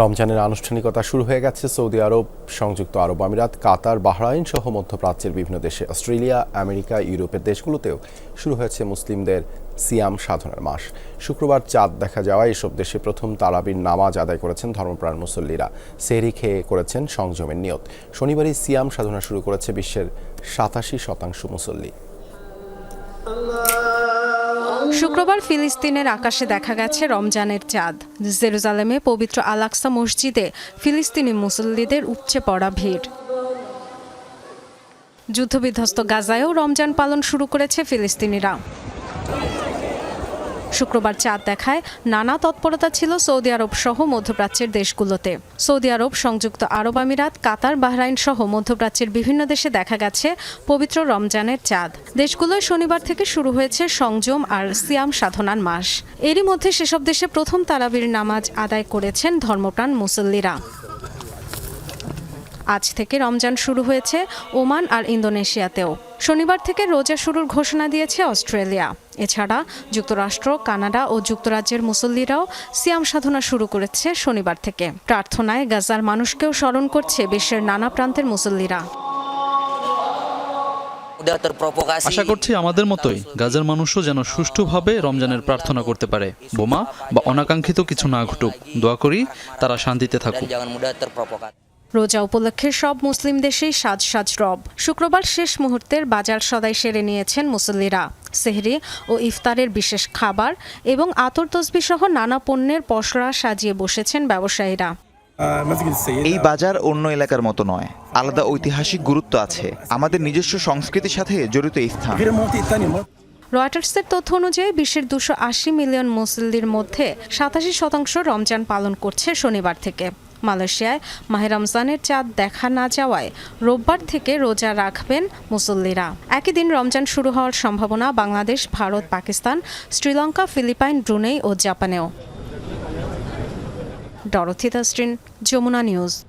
রমজানের আনুষ্ঠানিকতা শুরু হয়ে গেছে। সৌদি আরব, সংযুক্ত আরব আমিরাত, কাতার, বাহরাইন সহ মধ্যপ্রাচ্যের বিভিন্ন দেশে, অস্ট্রেলিয়া, আমেরিকা, ইউরোপের দেশগুলোতেও শুরু হয়েছে মুসলিমদের সিয়াম সাধনার মাস। শুক্রবার চাঁদ দেখা যাওয়ায় এসব দেশে প্রথম তারাবির নামাজ আদায় করেছেন ধর্মপ্রাণ মুসল্লিরা। সেরি খেয়ে করেছেন সংযমের নিয়ত। শনিবারই সিয়াম সাধনা শুরু করেছে বিশ্বের সাতাশি শতাংশ মুসল্লি। শুক্রবার ফিলিস্তিনের আকাশে দেখা গেছে রমজানের চাঁদ। জেরুজালেমে পবিত্র আলাক্সা মসজিদে ফিলিস্তিনি মুসল্লিদের উপচে পড়া ভিড়। যুদ্ধবিধ্বস্ত গাজায়ও রমজান পালন শুরু করেছে ফিলিস্তিনিরা। শুক্রবার চাঁদ দেখায়। নানা তৎপরতা ছিল সৌদি আরব সহ মধ্যপ্রাচ্যের দেশগুলোতে। সৌদি আরব, সংযুক্ত আরব আমিরাত, কাতার, বাহরাইন সহ মধ্যপ্রাচ্যের বিভিন্ন দেশে দেখা গেছে পবিত্র রমজানের চাঁদ। দেশগুলোয় শনিবার থেকে শুরু হয়েছে সংযম আর সিয়াম সাধনার মাস। এরই মধ্যে সেসব দেশে প্রথম তারাবির নামাজ আদায় করেছেন ধর্মপ্রাণ মুসল্লিরা। আজ থেকে রমজান শুরু হয়েছে ওমান আর ইন্দোনেশিয়াতেও। শনিবার থেকে রোজা শুরুর ঘোষণা দিয়েছে অস্ট্রেলিয়া। এছাড়া যুক্তরাষ্ট্র, কানাডা ও যুক্তরাজ্যের মুসল্লিরাও সিয়াম সাধনা শুরু করেছে শনিবার থেকে। প্রার্থনায় গাজার মানুষকেও স্মরণ করছে বিশ্বের নানা প্রান্তের মুসল্লিরা। আশা করছি আমাদের মতোই গাজার মানুষও যেন সুষ্ঠুভাবে রমজানের প্রার্থনা করতে পারে। বোমা বা অনাকাঙ্ক্ষিত কিছু না ঘটুক, দোয়া করি তারা শান্তিতে থাকুক. রোজা উপলক্ষে সব মুসলিম দেশেই সাজ সাজ রব। শুক্রবার শেষ মুহূর্তের বাজার সদাই সেরে নিয়েছেন মুসল্লিরা। সেহরি ও ইফতারের বিশেষ খাবার এবং আতর তসবি সহ নানা পণ্যের পসরা সাজিয়ে বসেছেন ব্যবসায়ীরা। এই বাজার অন্য এলাকার মতো নয়। আলাদা ঐতিহাসিক গুরুত্ব আছে। আমাদের নিজস্ব সংস্কৃতির সাথে জড়িত এই স্থান। রয়টার্সের তথ্য অনুযায়ী বিশ্বের দুশো আশি মিলিয়ন মুসল্লির মধ্যে সাতাশি শতাংশ রমজান পালন করছে শনিবার থেকে। মালয়েশিয়ায় মাহে রমজানের চাঁদ দেখা না যাওয়ায় রোববার থেকে রোজা রাখবেন মুসল্লিরা। একই দিন রমজান শুরু হওয়ার সম্ভাবনা বাংলাদেশ, ভারত, পাকিস্তান, শ্রীলঙ্কা, ফিলিপাইন, ব্রুনেই ও জাপানেও। ডরথি দাস্ট্রিন যমুনা নিউজ।